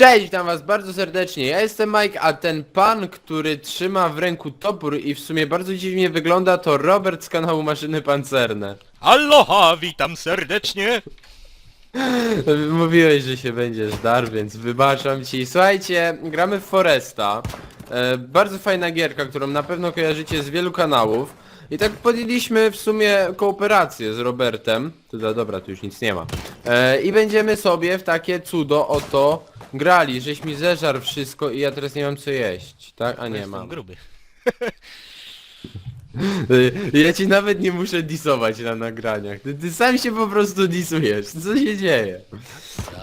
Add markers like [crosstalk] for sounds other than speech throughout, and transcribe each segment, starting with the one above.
Cześć, witam was bardzo serdecznie. Ja jestem Mike, a ten pan, który trzyma w ręku topór i w sumie bardzo dziwnie wygląda, to Robert z kanału Maszyny Pancerne. Aloha, witam serdecznie! Mówiłeś, że się będziesz dar, więc wybaczam ci. Słuchajcie, gramy w Foresta. E, bardzo fajna gierka, którą na pewno kojarzycie z wielu kanałów. I tak podjęliśmy w sumie kooperację z Robertem. Tyle, dobra, tu już nic nie ma. E, I będziemy sobie w takie cudo oto grali, żeś mi zeżarł wszystko i ja teraz nie mam co jeść. Tak? A nie Jestem mam. gruby. [laughs] Ja ci nawet nie muszę disować na nagraniach. Ty, ty sam się po prostu disujesz. Co się dzieje?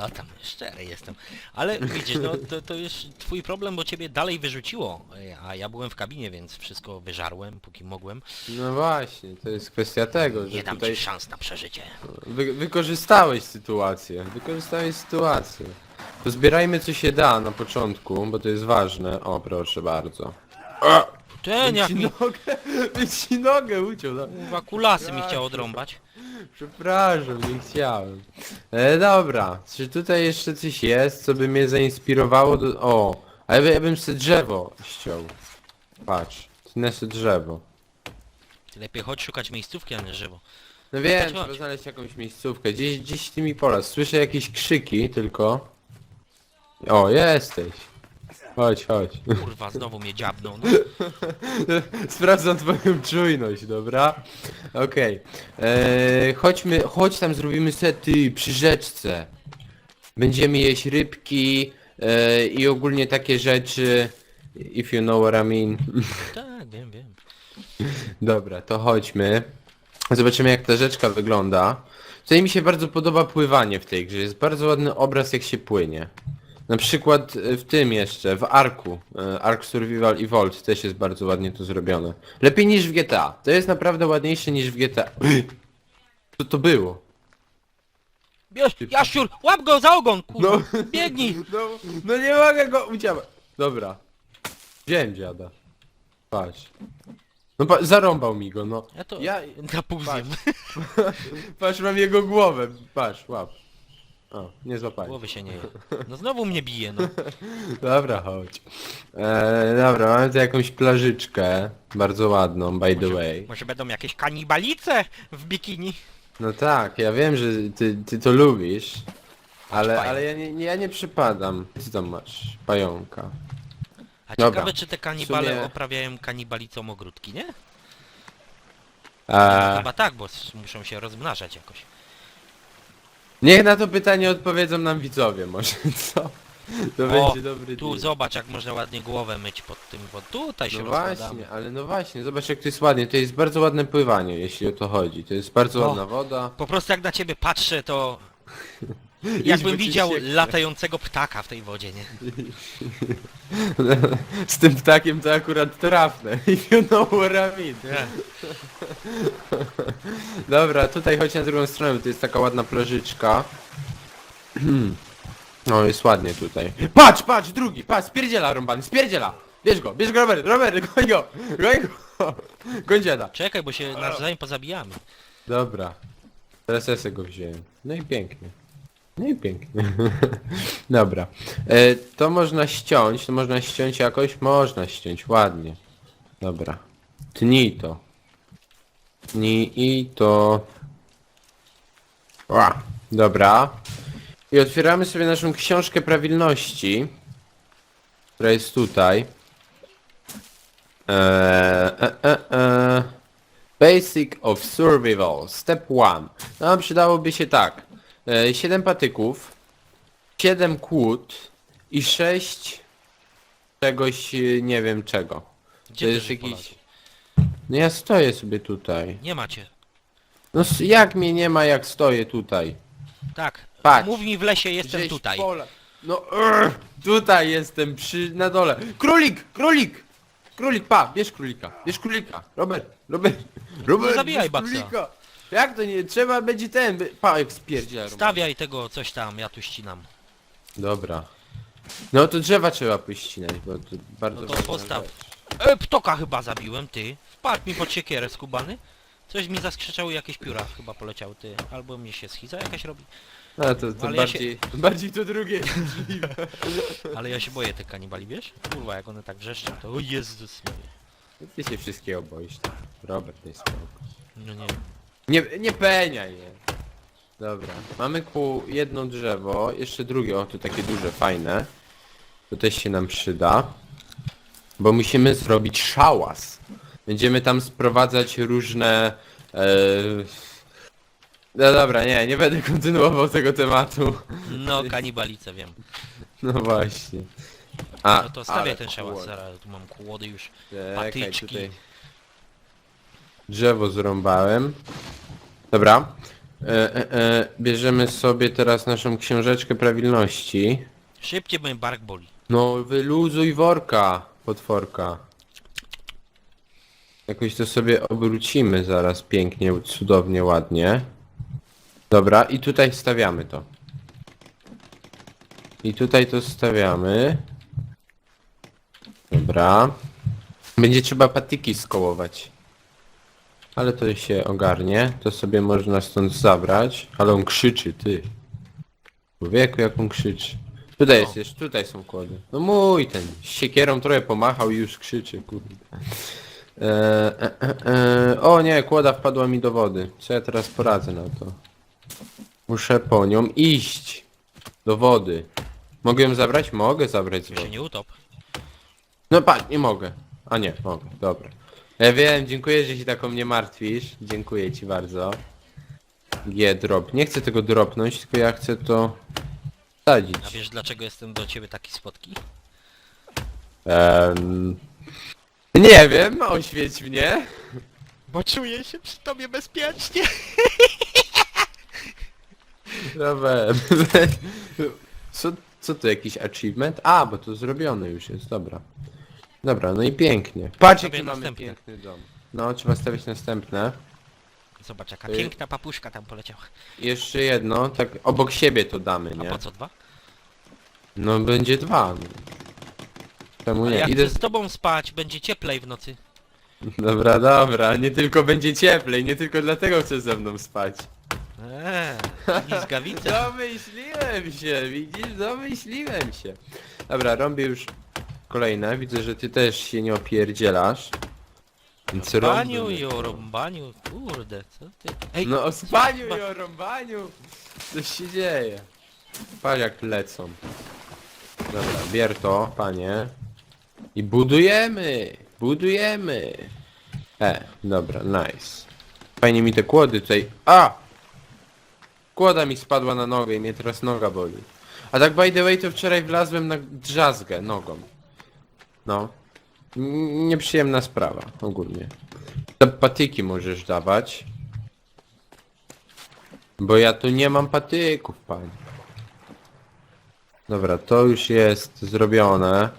A tam, szczery jestem. Ale widzisz, no to, to już twój problem, bo ciebie dalej wyrzuciło. A ja byłem w kabinie, więc wszystko wyżarłem, póki mogłem. No właśnie, to jest kwestia tego, Nie że dam tutaj ci szans na przeżycie. wy, wykorzystałeś sytuację. Wykorzystałeś sytuację. Pozbierajmy co się da na początku, bo to jest ważne. O, proszę bardzo. Ten jak mi nogę, [laughs] by ci nogę uciął. No. kurwa kulasy mi chciał odrąbać. Przepraszam, nie chciałem. E, dobra, czy tutaj jeszcze coś jest, co by mnie zainspirowało do... O, a ja, by, ja bym sobie drzewo ściął. Patrz, tnę sobie drzewo. Ty lepiej chodź szukać miejscówki, a nie żywo. No wiem, Chodź, trzeba znaleźć jakąś miejscówkę. Gdzieś, gdzieś ty mi pola. Słyszę jakieś krzyki tylko. O, jesteś. Chodź, chodź. Kurwa, znowu mnie dziabnął. No. [laughs] Sprawdzam twoją czujność, dobra? Okej. Eee, Chodźmy, chodź tam zrobimy sety przy rzeczce. Będziemy jeść rybki e, i ogólnie takie rzeczy. If you know what I mean. [laughs] Tak, wiem, wiem. Dobra, to chodźmy. Zobaczymy jak ta rzeczka wygląda. Tutaj mi się bardzo podoba pływanie w tej grze. Jest bardzo ładny obraz jak się płynie. Na przykład e, w tym jeszcze, w Arku. e, Ark Survival Evolved też jest bardzo ładnie to zrobione. Lepiej niż w GTA. To jest naprawdę ładniejsze niż w GTA. [clears throat] Co to było? Bierz, jaszczur, łap go za ogon, kurwa, No. biegnij! [laughs] No, no nie mogę go uciąć. Dobra. Wziąłem dziada. Patrz. No pa zarąbał mi go, no. Ja to Ja, zjem. [laughs] Patrz, mam jego głowę. Patrz, łap. O, nie złapałem. Głowy się nie je. No znowu mnie bije, no. [laughs] Dobra, chodź. Eee, dobra, mamy tu jakąś plażyczkę. Bardzo ładną, by the way. Może będą jakieś kanibalice w bikini? No tak, ja wiem, że ty, ty to lubisz. Ale, pająk. ale ja nie, nie, ja nie przypadam. Co tam masz? Pająka. A Dobra. ciekawe czy te kanibale W sumie- oprawiają kanibalicą ogródki, nie? Eee, Chyba tak, bo s- muszą się rozmnażać jakoś. Niech na to pytanie odpowiedzą nam widzowie może, co? To będzie dobry Tu deal. zobacz jak można ładnie głowę myć pod tym, bo tutaj się No rozkładamy. właśnie, ale no właśnie, zobacz jak to jest ładnie. To jest bardzo ładne pływanie, jeśli o to chodzi. To jest bardzo No. ładna woda. Po prostu jak na ciebie patrzę to... Jakbym widział latającego ptaka w tej wodzie, nie? [laughs] Z tym ptakiem to akurat trafne. [laughs] You know what I mean. Nie. [laughs] Dobra, tutaj chodź na drugą stronę, bo to jest taka ładna plażyczka. [clears throat] No jest ładnie tutaj. Patrz, patrz, drugi, patrz, spierdziela rąbany, spierdziela! Bierz go, bierz go Robert, Robert, goń go, goń go! Goń dziada. Czekaj, bo się nawzajem pozabijamy. Dobra. Teraz ja sobie go wziąłem. No i pięknie. No pięknie. [laughs] Dobra. E, to można ściąć, to można ściąć jakoś? Można ściąć, ładnie. Dobra. Tnij to. Tnij i to. Ła. Dobra. I otwieramy sobie naszą książkę prawilności, która jest tutaj. Eee, e, e, e. Basic of Survival, Step 1. No przydałoby się tak. E, 7 patyków, 7 kłód i 6 czegoś, e, nie wiem czego. Gdzie to jest jakiś... No ja stoję sobie tutaj. Nie macie. No s- jak mnie nie ma jak stoję tutaj? Tak. Patrz. Mów mi w lesie, jestem Gdzieś tutaj. Pola. No urgh, tutaj jestem przy na dole. Królik! Królik! Królik, pa, bierz królika, bierz królika. Robert, Robert, Robert, zabijaj bierz Baksa. królika. Jak to nie, trzeba będzie ten, by... pa, jak spierdziela Robert. Stawiaj tego coś tam, ja tu ścinam. Dobra. No to drzewa trzeba pościnać, bo to bardzo No to ważna postaw. rzecz. E, ptoka chyba zabiłem, ty. Wpadł mi pod siekierę skubany. Coś mi zaskrzeczały jakieś pióra chyba poleciały, ty. Albo mnie się schiza jakaś robi. A to, to Ale ja się- bardziej, bardziej to drugie. [laughs] Ale ja się boję tych kanibali, wiesz? Kurwa, jak one tak wrzeszczą, to o Jezus Maria. Ty się wszystkiego boisz. tak. Robert, to jest spoko. No nie. Nie, nie peniaj je. Dobra, mamy ku jedno drzewo, jeszcze drugie, o tu takie duże, fajne. To też się nam przyda. Bo musimy zrobić szałas. Będziemy tam sprowadzać różne... E... No dobra, nie, nie będę kontynuował tego tematu. No, kanibalice, wiem. No właśnie. A, No to stawiaj ale ten szałas, zaraz tu mam kłody już. Czekaj, Patyczki. tutaj drzewo zrąbałem. Dobra. E, e, e, bierzemy sobie teraz naszą książeczkę prawilności. Szybciej, bo mnie bark boli. No wyluzuj worka, potworka. Jakoś to sobie obrócimy zaraz pięknie, cudownie, ładnie. Dobra, i tutaj stawiamy to. I tutaj to stawiamy. Dobra. Będzie trzeba patyki skołować. Ale to się ogarnie. To sobie można stąd zabrać. Ale on krzyczy, ty. Człowieku, jak on krzyczy. Tutaj jest jeszcze, tutaj są kłody. No mój ten, z siekierą trochę pomachał i już krzyczy, kurde. E, e, e, e, o nie, kłoda wpadła mi do wody. Co ja teraz poradzę na to? Muszę po nią iść. Do wody. Mogę ją zabrać? Mogę zabrać z się wody. nie utop. No patrz, nie mogę. A nie, mogę, dobra. Ja wiem, dziękuję, że się tak o mnie martwisz. Dziękuję ci bardzo. G drop. Nie chcę tego dropnąć, tylko ja chcę to sadzić. A wiesz dlaczego jestem do ciebie taki spotki? Em, nie wiem, oświeć mnie. Bo czuję się przy tobie bezpiecznie. Dobra. Co, co to, jakiś achievement? A, bo to zrobione już jest, dobra. Dobra, no i pięknie. Patrz jaki mamy następne. piękny dom. No, trzeba stawiać następne. Zobacz, jaka Y- piękna papuszka tam poleciała. I Jeszcze jedno, tak obok siebie to damy, A nie? po co dwa? No będzie dwa. Czemu A nie? ja Idę... chcę z tobą spać, będzie cieplej w nocy. Dobra, dobra, nie tylko będzie cieplej, nie tylko dlatego chcesz ze mną spać. Eee, nizgawice. [laughs] Domyśliłem się, widzisz? Domyśliłem się. Dobra, robię już kolejne. Widzę, że ty też się nie opierdzielasz. Więc Baniu i o rąbaniu, kurde, co ty? Ej, No o spaniu i o rąbaniu! Coś się dzieje. Patrz jak lecą. Dobra, bier to, panie. I budujemy! Budujemy! E, dobra, nice. Fajnie mi te kłody tutaj... A! Kłoda mi spadła na nogę i mnie teraz noga boli. A tak by the way to wczoraj wlazłem na drzazgę nogą. No. N- Nieprzyjemna sprawa, ogólnie. Te patyki możesz dawać. Bo ja tu nie mam patyków, panie. Dobra, to już jest zrobione.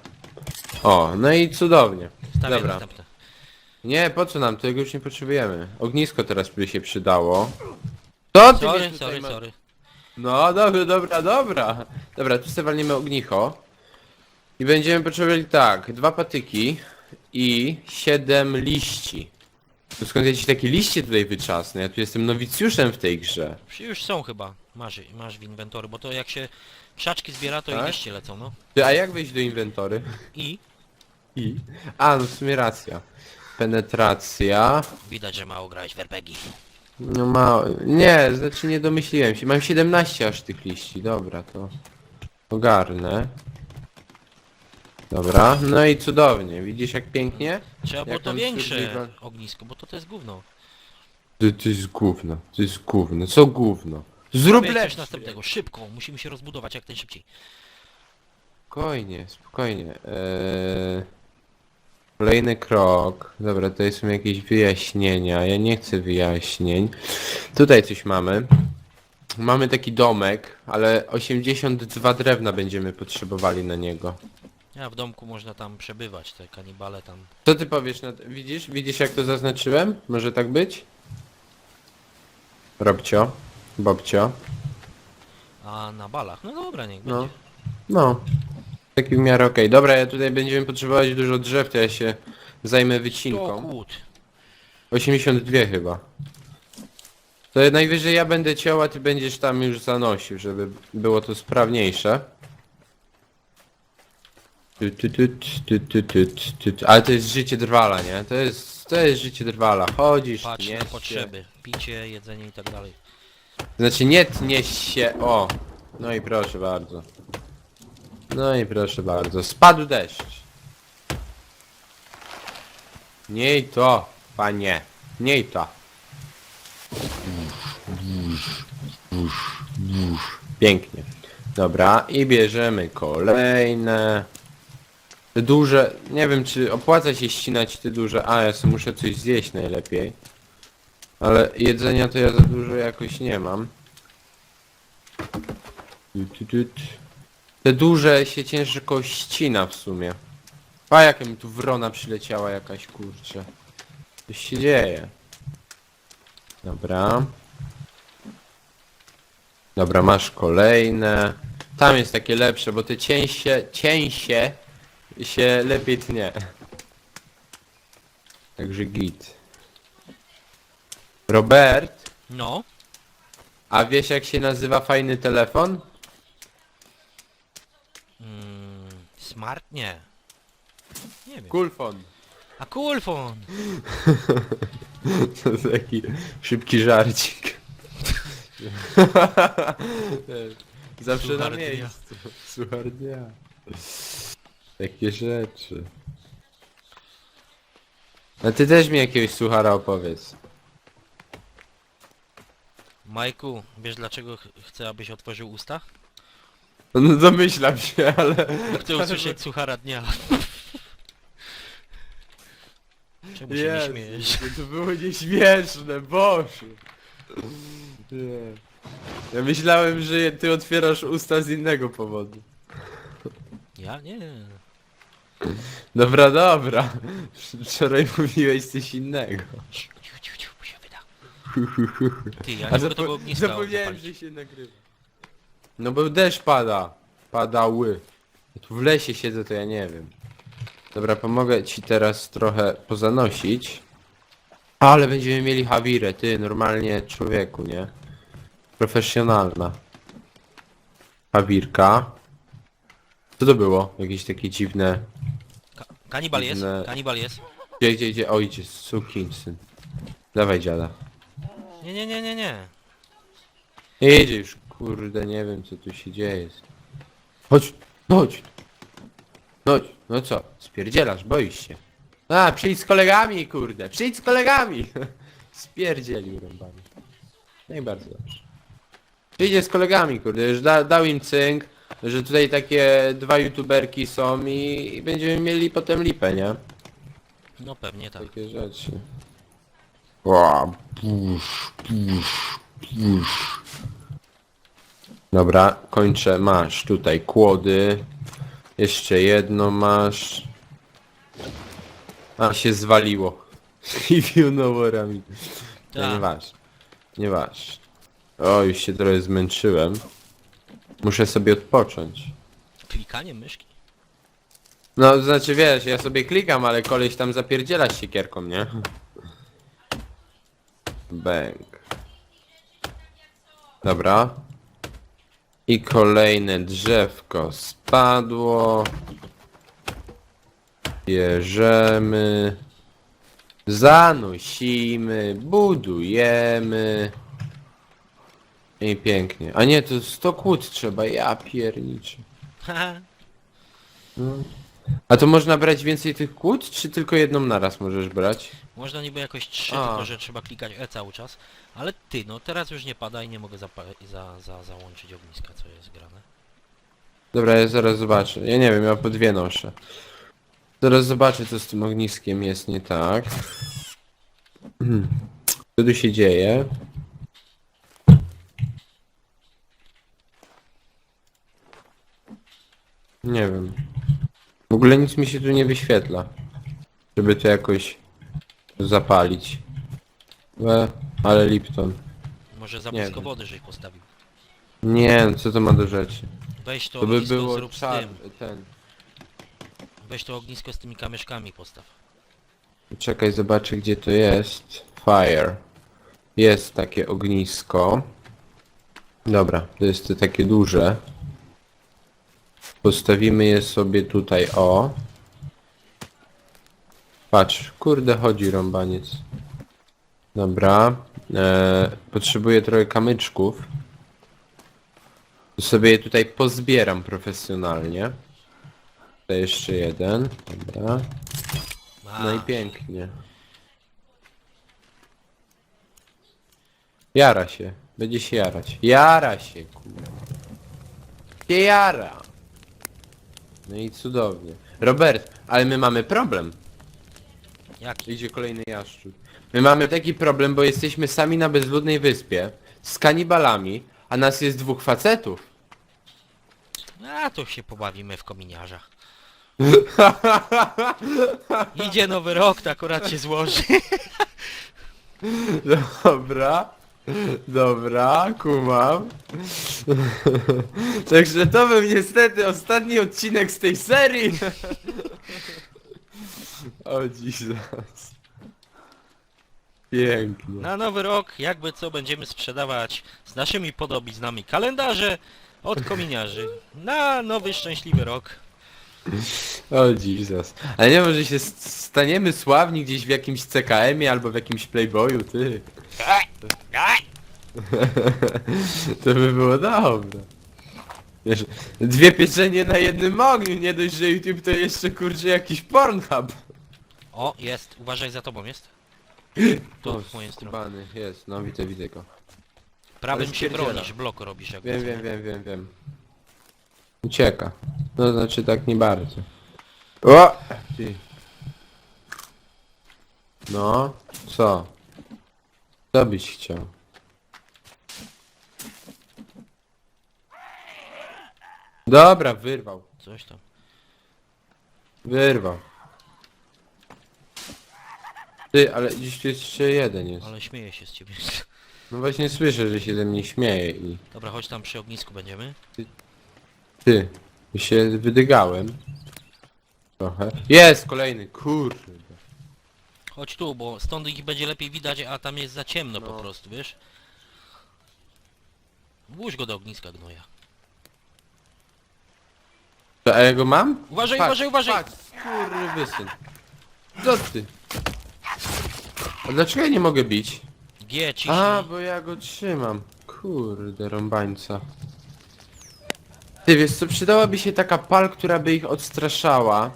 O, no i cudownie. Dobra. następne. Nie, po co nam? Tego już nie potrzebujemy. Ognisko teraz by się przydało. Co ty Sorry, tutaj sorry, ma- sorry. No, dobra, dobra, dobra. Dobra, tu sobie walniemy ognicho. I będziemy potrzebowali tak, dwa patyki i siedem liści. To skąd ja ci takie liście tutaj wyczasnę? Ja tu jestem nowicjuszem w tej grze. Już są chyba, masz, masz w inwentory, bo to jak się krzaczki zbiera, to Tak? i liście lecą, no. Ty, a jak wejść do inwentory? I I? A, no w sumie racja. Penetracja. widać, że mało grałeś w RPG. No mało. Nie, znaczy nie domyśliłem się. Mam 17 aż tych liści. Dobra, to ogarnę. Dobra, no i cudownie. Widzisz jak pięknie? Trzeba było Jak to tam większe survival- ognisko, bo to to jest gówno. To, to jest gówno, to jest gówno. Co gówno? Zrób lepsze. coś następnego, szybko, musimy się rozbudować jak najszybciej. Spokojnie, spokojnie. Eee... Kolejny krok. Dobra, tutaj są jakieś wyjaśnienia. Ja nie chcę wyjaśnień. Tutaj coś mamy. Mamy taki domek, ale 82 drewna będziemy potrzebowali na niego. A w domku można tam przebywać, te kanibale tam. Co ty powiesz na? Widzisz? Widzisz jak to zaznaczyłem? Może tak być? Robcio. Bobcio. A na balach, no dobra, niech No. będzie. No. Taki w miarę okej. Dobra, ja tutaj będziemy potrzebować dużo drzew, to ja się zajmę To wycinką. kłód. 82 chyba. To najwyżej ja będę ciął, a ty będziesz tam już zanosił, żeby było to sprawniejsze. Tu, tu, tu, tu, tu, tu, tu, tu. Ale to jest życie drwala, nie? To jest, to jest życie drwala. Chodzisz, Patrz tniesz na się. potrzeby. Picie, jedzenie i tak dalej. Znaczy nie tnieś się, o. No i proszę bardzo. No i proszę bardzo. Spadł deszcz. Nie i to, panie. Nie i to. Pięknie. Dobra, i bierzemy kolejne. Te duże, nie wiem czy opłaca się ścinać te duże, a ja sobie muszę coś zjeść najlepiej. Ale jedzenia to ja za dużo jakoś nie mam. Te duże się ciężko ścina w sumie. A jaka mi tu wrona przyleciała jakaś kurczę. Coś się dzieje. Dobra. Dobra, masz kolejne. Tam jest takie lepsze, bo te cięsie, cięsie się lepiej tnie. Także git. Robert, No, a wiesz jak się nazywa fajny telefon? mm, smart nie. Nie wiem. Kulfon. A kulfon! [laughs] To taki szybki żarcik. [laughs] Zawsze Suchar na dnia. miejscu. Suchar dnia. Takie rzeczy. A ty też mi jakiegoś suchara opowiedz. Majku, wiesz dlaczego ch chcę, abyś otworzył usta? No domyślam się, ale... Chcę usłyszeć suchara dnia. Czemu się nie śmiejesz? to było nieśmieszne, Boże. Nie. Ja myślałem, że ty otwierasz usta z innego powodu. Ja? Nie. Dobra, dobra. Wczoraj mówiłeś coś innego. Ciu, ciu, ciu, ciu, się wyda. Ty, ja A zapo- tego ogniska zapomniałem, że się nagrywa. No bo deszcz pada. Padały. Ja tu w lesie siedzę, to ja nie wiem. Dobra, pomogę ci teraz trochę pozanosić. Ale będziemy mieli hawirę, ty, normalnie człowieku, nie? Profesjonalna. Hawirka. Co to było? Jakieś takie dziwne... Ka kanibal jest? Dziwne- Kanibal jest? Gdzie, gdzie, gdzie? Ojciec, sukinsyn. Dawaj dziada. Nie, nie, nie, nie, nie. Jedzie już, kurde, nie wiem co tu się dzieje. Chodź, chodź. Chodź, no co, spierdzielasz, boisz się. A, przyjdź z kolegami, kurde, przyjdź z kolegami. [laughs] Spierdzielił rąbami. No i bardzo dobrze. Przyjdzie z kolegami, kurde, już da, dał im cynk, że tutaj takie dwa youtuberki są i, i będziemy mieli potem lipę, nie? No pewnie tak. Takie rzeczy. Ła, pusz, pusz, pusz. Dobra, kończę. Masz tutaj kłody. Jeszcze jedno masz. A się zwaliło. I mean. No Tak. nie waż. Nie waż. O, już się trochę zmęczyłem. Muszę sobie odpocząć. Klikanie myszki. No, znaczy wiesz, ja sobie klikam, ale koleś tam zapierdziela z siekierką, nie? Bęk. Dobra. I kolejne drzewko spadło. Bierzemy. Zanosimy, budujemy. I pięknie. A nie, to 100 kłód trzeba, ja pierniczę. Haha. A to można brać więcej tych kłód, czy tylko jedną naraz możesz brać? Można niby jakoś trzy, A. tylko że trzeba klikać E cały czas. Ale ty, no teraz już nie pada i nie mogę zapa- za, za, załączyć ogniska, co jest grane. Dobra, ja zaraz zobaczę. Ja nie wiem, ja po dwie noszę. Zaraz zobaczę, co z tym ogniskiem jest nie tak. [clears throat] Co tu się dzieje? Nie wiem. W ogóle nic mi się tu nie wyświetla. Żeby to jakoś zapalić. E, ale Lipton. Może za Nie blisko wiem. wody żeś postawił. Nie, co to ma do rzeczy? Weź to, To by ognisko było zrób z czar... tym. ten... Weź to ognisko z tymi kamyszkami postaw. Czekaj, zobaczę gdzie to jest. Fire. Jest takie ognisko. Dobra, to jest to takie duże. Postawimy je sobie tutaj, o. Patrz, kurde chodzi rąbaniec. Dobra. E, potrzebuję trochę kamyczków. To sobie je tutaj pozbieram profesjonalnie. Tutaj jeszcze jeden. Dobra. No. Jara się. Będzie się jarać. Jara się, kurwa. Się jara. No i cudownie. Robert, ale my mamy problem. Jaki? Idzie kolejny jaszczur. My mamy taki problem, bo jesteśmy sami na bezludnej wyspie z kanibalami, a nas jest dwóch facetów. A to się pobawimy w kominiarza. [laughs] Idzie nowy rok, to akurat się złoży. Dobra. Dobra, kumam. Także to był niestety ostatni odcinek z tej serii. O Jesus. Pięknie. Na nowy rok, jakby co, będziemy sprzedawać z naszymi podobiznami kalendarze od kominiarzy. Na nowy szczęśliwy rok. O Jesus. Ale nie może się st- staniemy sławni gdzieś w jakimś CKM-ie albo w jakimś Playboyu, ty. [laughs] To by było dobre. Wiesz, dwie pieczenie na jednym ogniu, nie dość, że YouTube to jeszcze kurczę jakiś Pornhub. O, jest. Uważaj za tobą, jest. To w stronę. skubany, jest, no widzę, widzę go. Prawym się spierdziela. bronisz, blok robisz jak Wiem, wiem, wiem, wiem, wiem. Ucieka. No znaczy tak nie bardzo. O! Ty. No, co? Co byś chciał? Dobra, wyrwał. Coś tam. Wyrwał. Ty, ale dziś tu jeszcze jeden jest. Ale śmieję się z ciebie. No właśnie słyszę, że się ze mnie śmieje i... Dobra, chodź tam przy ognisku będziemy. Ty, się wydygałem. Trochę. Jest kolejny, kurde. Chodź tu, bo stąd ich będzie lepiej widać, a tam jest za ciemno po No. prostu, wiesz? Włóż go do ogniska gnoja. To, a ja go mam? Uważaj, Patrz, uważaj, uważaj! Patrz, kurwysyn. Co ty? A dlaczego ja nie mogę bić? G, ciśnij. A, bo ja go trzymam. Kurde, rąbańca. Ty wiesz co, przydałaby się taka pal, która by ich odstraszała.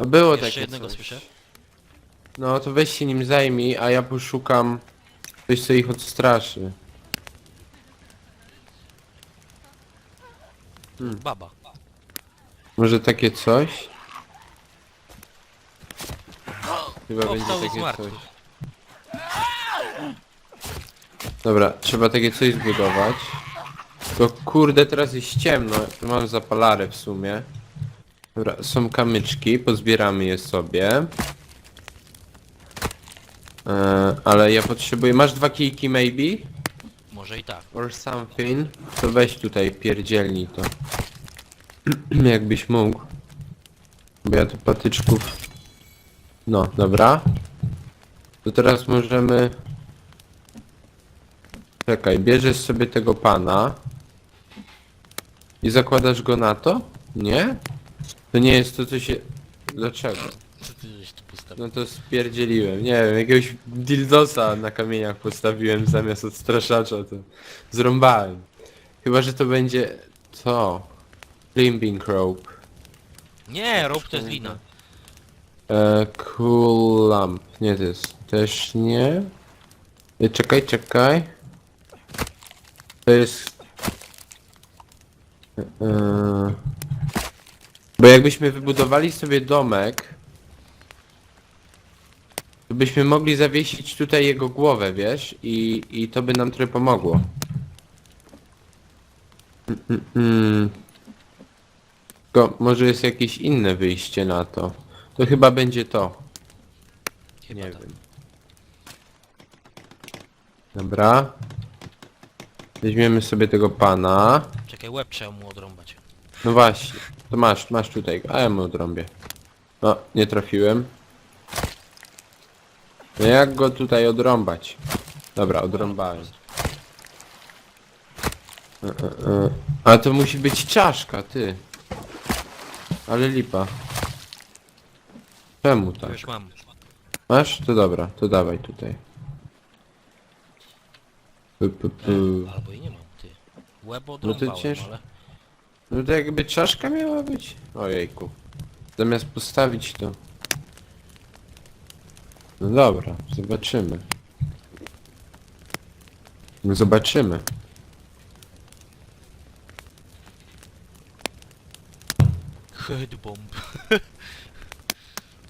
No było Jeszcze takie jednego coś. słyszę. No to weź się nim zajmij, a ja poszukam coś, co ich odstraszy. Baba. Może takie coś? Chyba będzie z takie coś. martwych. Dobra, trzeba takie coś zbudować. Tylko kurde, teraz jest ciemno. Tu mam zapalarę w sumie. Dobra, są kamyczki, pozbieramy je sobie. E, ale ja potrzebuję... Masz dwa kijki maybe? Może i tak. Or something? To weź tutaj, pierdzielnij to. [clears throat] Jakbyś mógł. Bo ja tu patyczków... No, dobra. To teraz możemy... Czekaj, bierzesz sobie tego pana. I zakładasz go na to? Nie? To nie jest to, co się... Dlaczego? Co ty żeś tu postawił? No to spierdzieliłem. Nie wiem, jakiegoś dildosa na kamieniach postawiłem zamiast odstraszacza, to zrąbałem. Chyba, że to będzie... Co? Climbing rope. Nie, rob to jest lina. E, cool lamp. Nie, to jest też nie. E, czekaj, czekaj. To jest... E, bo jakbyśmy wybudowali sobie domek, to byśmy mogli zawiesić tutaj jego głowę, wiesz? I, i to by nam trochę pomogło. Mm, mm, mm. Tylko może jest jakieś inne wyjście na to. To chyba będzie to. Chyba Nie tak. wiem. Dobra. Weźmiemy sobie tego pana. Czekaj, łeb trzeba mu odrąbać. No właśnie. To masz, masz tutaj. A ja mu odrąbię. No, nie trafiłem. No jak go tutaj odrąbać? Dobra, odrąbałem. E, e, e. A to musi być czaszka, ty. Ale lipa. Czemu tak? już mam. Masz? To dobra, to dawaj tutaj. Pu, pu, pu. E, albo i nie mam, ty. Łeb odrąbałem, cięż- ale... No to jakby czaszka miała być? Ojejku. Zamiast postawić to... No dobra, zobaczymy. No zobaczymy. Headbomb. [laughs]